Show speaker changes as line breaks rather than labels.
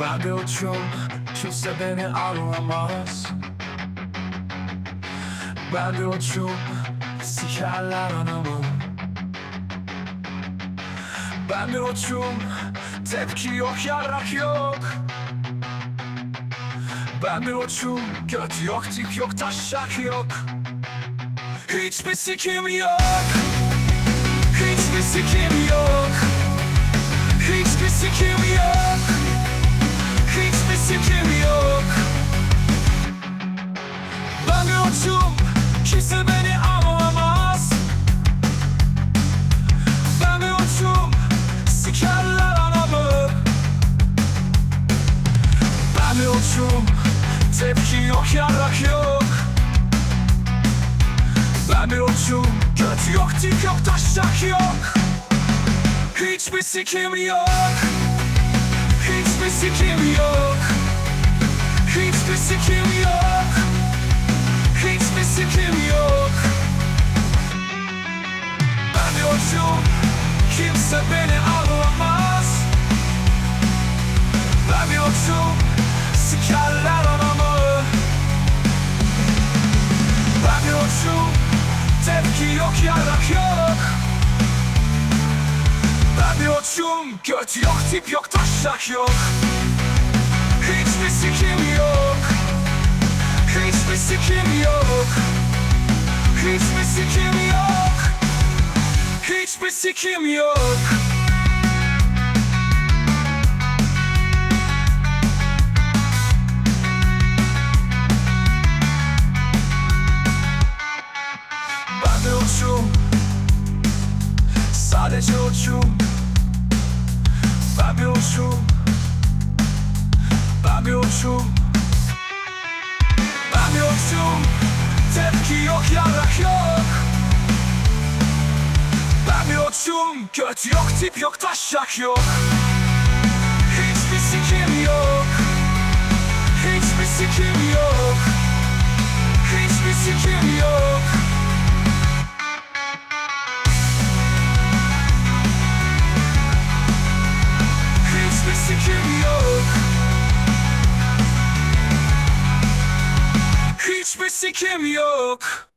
Ben bir uçum Kimse beni aramaz Ben bir uçum Sikerler anamı. Ben bir uçum Tepki yok yarrak yok. Ben bir uçum Göt yok tip yok taşak yok. Hiçbir sikim yok. Hiçbir sikim yok. Hiçbir sikim yok Uçum Kimse beni anlamaz. Ben bir uçum Sikerler anamı. Ben bir uçum Tepki yok yarrak yok. Ben bir uçum Göt yok tip yok taşak yok. Hiçbir sikim yok. Hiçbir sikim yok Tepki yok yarak yok. Ben bir uçum Göt yok tip yok taşak yok. Hiçbir sikim yok. Hiçbir sikim yok. Hiçbir sikim yok. Hiçbir sikim yok uçum. Sadece uçum. Ben bir uçum. Ben bir uçum. Ben bir uçum. Tepki yok yarak yok. Ben bir uçum. Göt yok tip yok taşak yok. Hiçbir sikim yok. Hiçbir sikim yok sikim yok